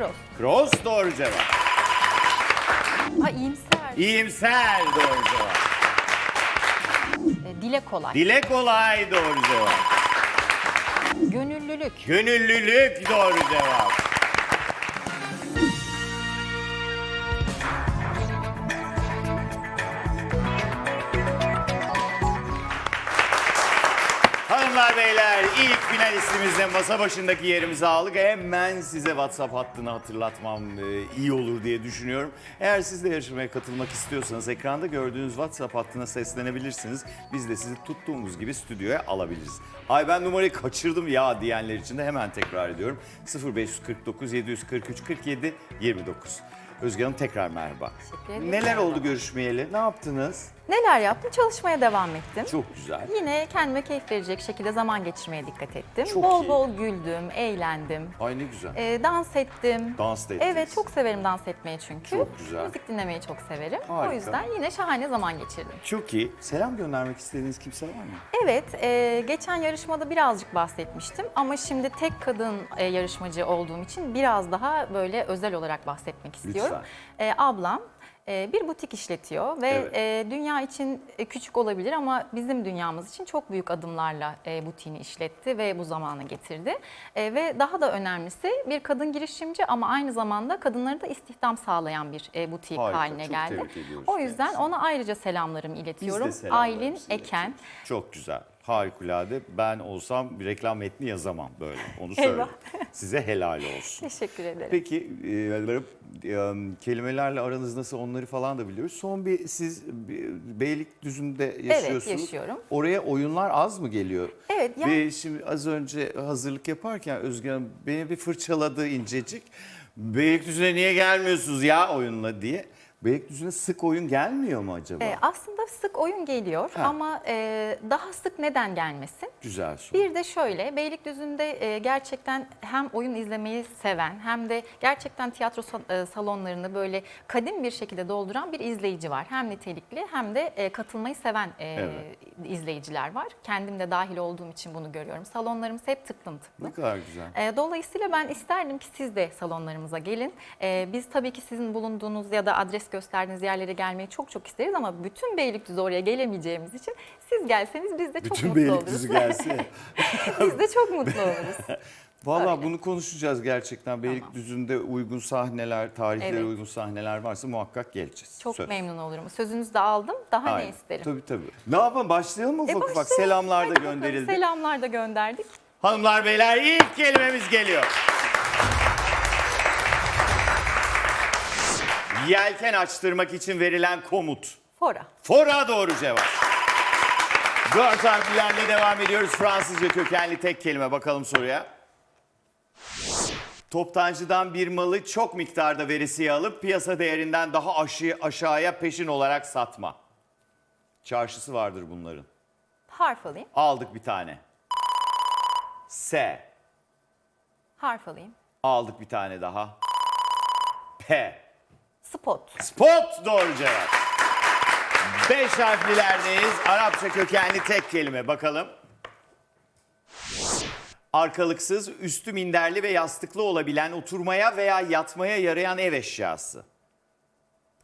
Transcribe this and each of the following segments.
Cross. Cross doğru cevap. Ha iyimser. İyimser doğru cevap. E, dile kolay. Dile kolay doğru cevap. Gönüllülük. Gönüllülük doğru cevap. Hanımlar beyler ilk finalistimizle masa başındaki yerimizi aldık. Hemen size WhatsApp hattını hatırlatmam e, iyi olur diye düşünüyorum. Eğer siz de yarışmaya katılmak istiyorsanız ekranda gördüğünüz WhatsApp hattına seslenebilirsiniz. Biz de sizi tuttuğumuz gibi stüdyoya alabiliriz. Ay ben numarayı kaçırdım ya diyenler için de hemen tekrar ediyorum. 0549 743 47 29. Özge Hanım tekrar merhaba. Neler oldu görüşmeyeli? Ne yaptınız? Neler yaptım? Çalışmaya devam ettim. Çok güzel. Yine kendime keyif verecek şekilde zaman geçirmeye dikkat ettim. Çok bol iyi. bol güldüm, eğlendim. Ay ne güzel. Ee, dans ettim. Dans da ettiniz. Evet çok severim dans etmeyi çünkü. Çok güzel. Müzik dinlemeyi çok severim. Harika. O yüzden yine şahane zaman geçirdim. Çok iyi. Selam göndermek istediğiniz kimse var mı? Evet, e, geçen yarışmada birazcık bahsetmiştim ama şimdi tek kadın e, yarışmacı olduğum için biraz daha böyle özel olarak bahsetmek istiyorum. E, ablam e, bir butik işletiyor ve Evet. e, dünya için e, küçük olabilir ama bizim dünyamız için çok büyük adımlarla e, butiğini işletti ve bu zamana getirdi. E, ve daha da önemlisi bir kadın girişimci ama aynı zamanda kadınları da istihdam sağlayan bir e, butik Harika, haline çok geldi. O yüzden kendisini. ona ayrıca selamlarımı Biz iletiyorum. de selamlarımızı Aylin iletiyoruz. Eken. Çok güzel. Harikulade. Ben olsam bir reklam metni yazamam böyle. Onu söyleyeyim. Size helal olsun. Teşekkür ederim. Peki e, e, kelimelerle aranız nasıl onları falan da biliyoruz. Son bir siz Beylikdüzü'nde yaşıyorsunuz. yaşıyorum. Oraya oyunlar az mı geliyor? Evet, yani- Ve şimdi az önce hazırlık yaparken Özge Hanım beni bir fırçaladı incecik. Beylikdüzü'ne niye gelmiyorsunuz ya oyunla diye. Beylikdüzü'ne sık oyun gelmiyor mu acaba? Ee, aslında sık oyun geliyor Ha. ama e, daha sık neden gelmesin? Güzel soru. Bir de şöyle, Beylikdüzü'nde e, gerçekten hem oyun izlemeyi seven hem de gerçekten tiyatro e, salonlarını böyle kadim bir şekilde dolduran bir izleyici var. Hem nitelikli hem de e, katılmayı seven e, Evet. izleyiciler var. Kendim de dahil olduğum için bunu görüyorum. Salonlarımız hep tıklım tıklım. Ne kadar güzel. E, Dolayısıyla ben isterdim ki siz de salonlarımıza gelin. E, Biz tabii ki sizin bulunduğunuz ya da adres gösterdiğiniz yerlere gelmeyi çok çok isteriz ama bütün Beylikdüzü oraya gelemeyeceğimiz için siz gelseniz biz de çok Bütün mutlu Beylikdüzü oluruz. gelse. biz de çok mutlu oluruz. Valla Öyle. bunu konuşacağız gerçekten. Beylikdüzü'nde uygun sahneler, tarihlere Evet. uygun sahneler varsa muhakkak geleceğiz. Çok Söz. memnun olurum. Sözünüzü de aldım. Daha Aynen. ne isterim? Tabii tabii. Ne yapalım başlayalım mı E, ufak ufak? başlayalım. Selamlar da gönderildi. Selamlar da gönderdik. Hanımlar beyler ilk kelimemiz geliyor. Yelken açtırmak için verilen komut. Fora. Fora doğru cevap. Dört harflerle devam ediyoruz. Fransızca kökenli tek kelime. Bakalım soruya. Toptancıdan bir malı çok miktarda veresiye alıp piyasa değerinden daha aşı, aşağıya peşin olarak satma. Çarşısı vardır bunların. Harf alayım. Aldık bir tane. S. Harf alayım. Aldık bir tane daha. P. Spot. Spot doğru cevap. Beş harflilerdeyiz. Arapça kökenli tek kelime bakalım. Arkalıksız, üstü minderli ve yastıklı olabilen oturmaya veya yatmaya yarayan ev eşyası.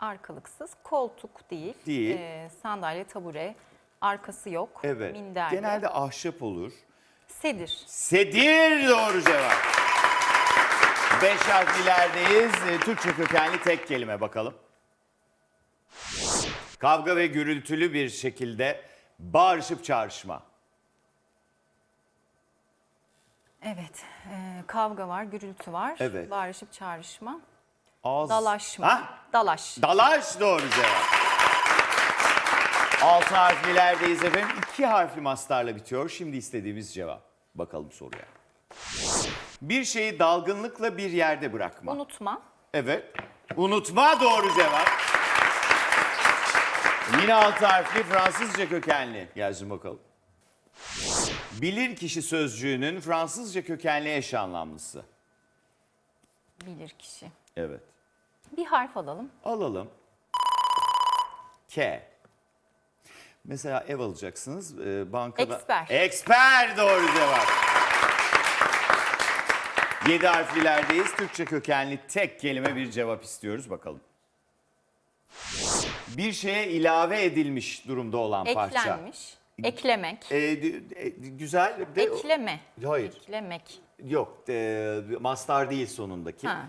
Arkalıksız. Koltuk değil. Değil. Ee, sandalye, tabure. Arkası yok. Evet. Minderli. Genelde ahşap olur. Sedir. Sedir doğru cevap. Beş harflilerdeyiz. Ee, Türkçe kökenli tek kelime bakalım. Kavga ve gürültülü bir şekilde bağırışıp çağrışma. Evet. e, kavga var, gürültü var. Evet. Bağırışıp çağrışma. Ağız... Dalaşma. Ha? Dalaş. Dalaş doğru cevap. Altı harflilerdeyiz efendim. İki harfli mastarla bitiyor. Şimdi istediğimiz cevap. Bakalım soruya. Bir şeyi dalgınlıkla bir yerde bırakma. Unutma. Evet. Unutma doğru cevap. Yine altı harfli Fransızca kökenli. Gelsin bakalım. Bilir kişi sözcüğünün Fransızca kökenli eş anlamlısı. Bilir kişi. Evet. Bir harf alalım. Alalım. K. Mesela ev alacaksınız. e, bankada... Eksper. Eksper doğru cevap. Yedi harflilerdeyiz. Türkçe kökenli tek kelime bir cevap istiyoruz. Bakalım. Bir şeye ilave edilmiş durumda olan parça. Eklenmiş. Eklemek. Ee, d- e, güzel. De, Ekleme. Hayır. Eklemek. Yok. E, mastar değil sonundaki. Ha.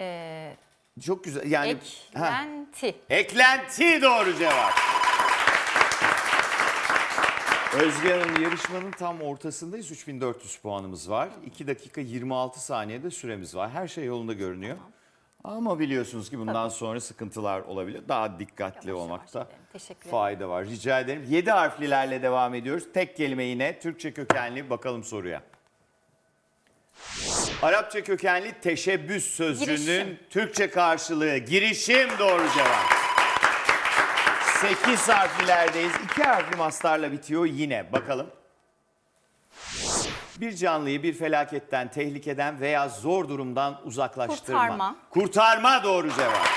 Ee, Çok güzel. Yani Ha. eklenti. Eklenti doğru cevap. Özge Hanım yarışmanın tam ortasındayız. 3400 puanımız var. 2 dakika 26 saniyede süremiz var. Her şey yolunda görünüyor. Ama biliyorsunuz ki bundan sonra sıkıntılar olabilir. Daha dikkatli Yavaş olmakta yavaş gidelim. Teşekkür ederim. fayda var. Rica ederim. 7 harflilerle devam ediyoruz. Tek kelime yine Türkçe kökenli. Bakalım soruya. Arapça kökenli teşebbüs sözcüğünün Girişim. Türkçe karşılığı girişim doğru cevap. 8 harflilerdeyiz. 2 harfli mastarla bitiyor yine. Bakalım. Bir canlıyı bir felaketten, tehlikeden veya zor durumdan uzaklaştırma. Kurtarma. Kurtarma doğru cevap.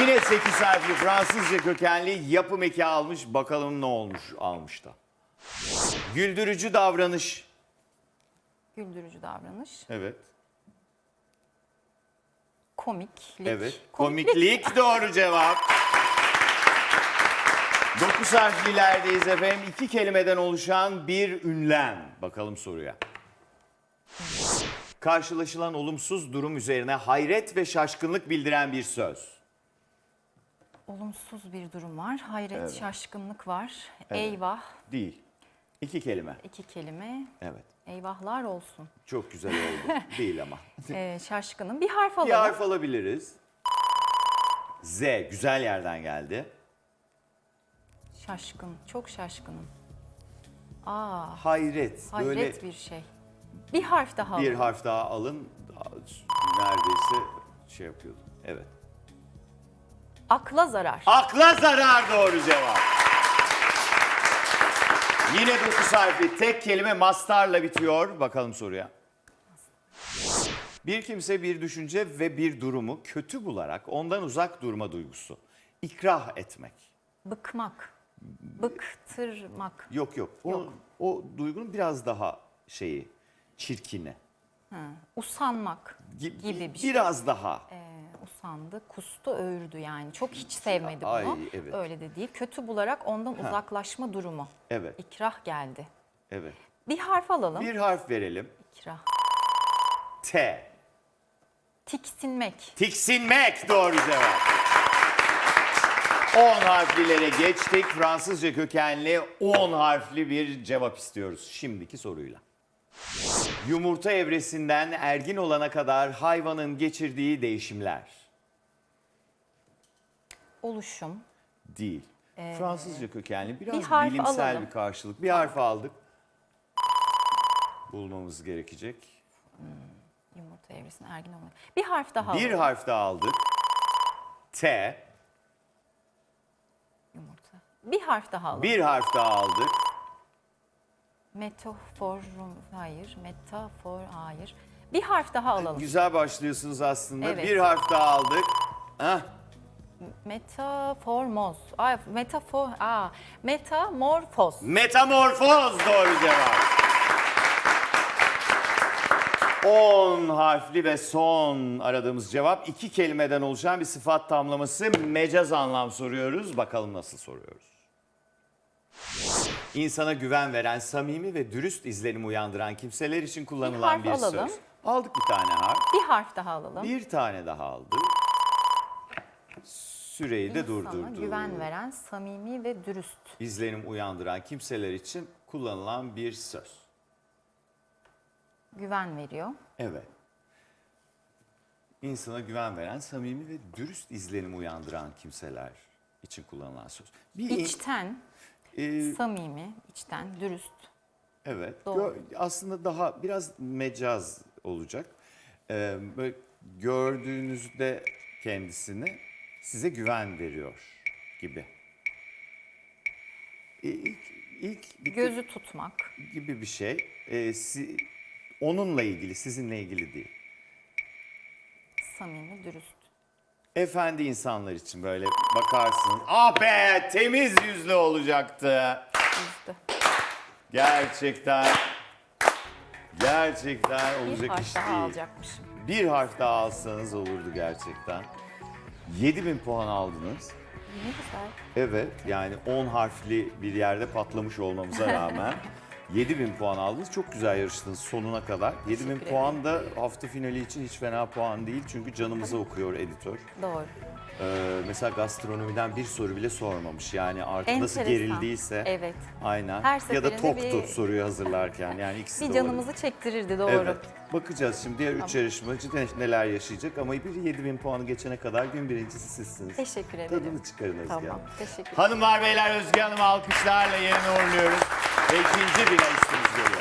Yine 8 harfli Fransızca kökenli yapım eki almış. Bakalım ne olmuş almış da. Güldürücü davranış. Güldürücü davranış. Evet. Komiklik. Evet. Komiklik doğru cevap. 9 harflilerdeyiz efendim. İki kelimeden oluşan bir ünlem. Bakalım soruya. Karşılaşılan olumsuz durum üzerine hayret ve şaşkınlık bildiren bir söz. Olumsuz bir durum var. Hayret, Evet. şaşkınlık var. Eyvah. Değil. İki kelime. iki kelime. Evet. Eyvahlar olsun. Çok güzel oldu. Değil ama. Ee, şaşkınım. Bir harf alalım. Bir harf alabiliriz. Z. Güzel yerden geldi. Şaşkın. Çok şaşkınım. Aa, Hayret. hayret Böyle bir şey. Bir harf daha bir alalım. harf daha alın. Neredeyse şey yapıyordum. Evet. Akla zarar. Akla zarar doğru cevap. Yine dokuz harfli tek kelime mastarla bitiyor. Bakalım soruya. Bir kimse bir düşünce ve bir durumu kötü bularak ondan uzak durma duygusu. İkrah etmek. Bıkmak. Bıktırmak. Yok yok. O, Yok. o duygunun biraz daha şeyi, çirkini. Usanmak Gi- gibi bir şey. Biraz daha. Ee, usandı, kustu, öğürdü yani. Çok hiç sevmedi bunu. Ay, evet. Öyle de değil. Kötü bularak ondan uzaklaşma durumu. Evet, İkrah geldi. evet. Bir harf alalım. Bir harf verelim. İkrah. T. Tiksinmek. Tiksinmek doğru cevap. 10 harflilere geçtik. Fransızca kökenli 10 harfli bir cevap istiyoruz şimdiki soruyla. Yumurta evresinden ergin olana kadar hayvanın geçirdiği değişimler Oluşum. değil. Fransızca kökenli biraz bir harf bilimsel alalım. bir karşılık. Bir harf aldık. Bulmamız gerekecek. Yumurta evresine ergin olmak. Bir harf daha Bir alalım. harf daha aldık. T. Yumurta. Bir harf daha alalım. Bir harf daha aldık. Metafor, hayır. Metafor, hayır. Bir harf daha alalım. Güzel başlıyorsunuz aslında. Evet. Bir harf daha aldık. Heh, Metaformoz. Ay, metafor, aa, metamorfoz. metamorfoz doğru cevap. 10 harfli ve son aradığımız cevap iki kelimeden oluşan bir sıfat tamlaması mecaz anlam soruyoruz. Bakalım nasıl soruyoruz. İnsana güven veren, samimi ve dürüst izlenim uyandıran kimseler için kullanılan harf bir, alalım. söz. Aldık bir tane harf. Bir harf daha alalım. Bir tane daha aldık. Süreyi de İnsana durdurduk. güven veren, samimi ve dürüst. İzlenim uyandıran kimseler için kullanılan bir söz. Güven veriyor. Evet. İnsana güven veren, samimi ve dürüst izlenim uyandıran kimseler için kullanılan söz. Bir in- İçten, e, samimi, içten, dürüst. evet. Doğru. aslında daha biraz mecaz olacak. Ee, böyle gördüğünüzde kendisini size güven veriyor gibi. E, İlk, ilk bir Gözü tutmak. gibi bir şey. Ee, si- onunla ilgili, sizinle ilgili değil. Samimi, dürüst. Efendi insanlar için böyle bakarsınız. Ah be temiz yüzlü olacaktı. Üzdü. Gerçekten Gerçekten olacak harf iş daha değil. alacakmışım. Bir harf daha alsanız olurdu gerçekten. 7000 puan aldınız. Ne güzel. Evet yani 10 harfli bir yerde patlamış olmamıza rağmen 7000 puan aldınız. Çok güzel yarıştınız sonuna kadar. 7000 Teşekkür puan da hafta finali için hiç fena puan değil. Çünkü canımızı okuyor editör. Doğru. Ee, mesela gastronomiden bir soru bile sormamış. Yani artık nasıl Enteresan. gerildiyse. Evet. Aynen. Her ya da seferinde toktu bir- soruyu hazırlarken. Yani ikisi de Bir olabilir. canımızı çektirirdi doğru. Evet. Bakacağız şimdi diğer üç Tamam. yarışmacı ne- neler yaşayacak ama bir 7000 puanı geçene kadar gün birincisi sizsiniz. Teşekkür ederim. Tadını çıkarın Özge Tamam. Hanım. Teşekkür. Hanımlar beyler Özge Hanım alkışlarla yerine uğurluyoruz. Ve ikinci finalistimiz geliyor.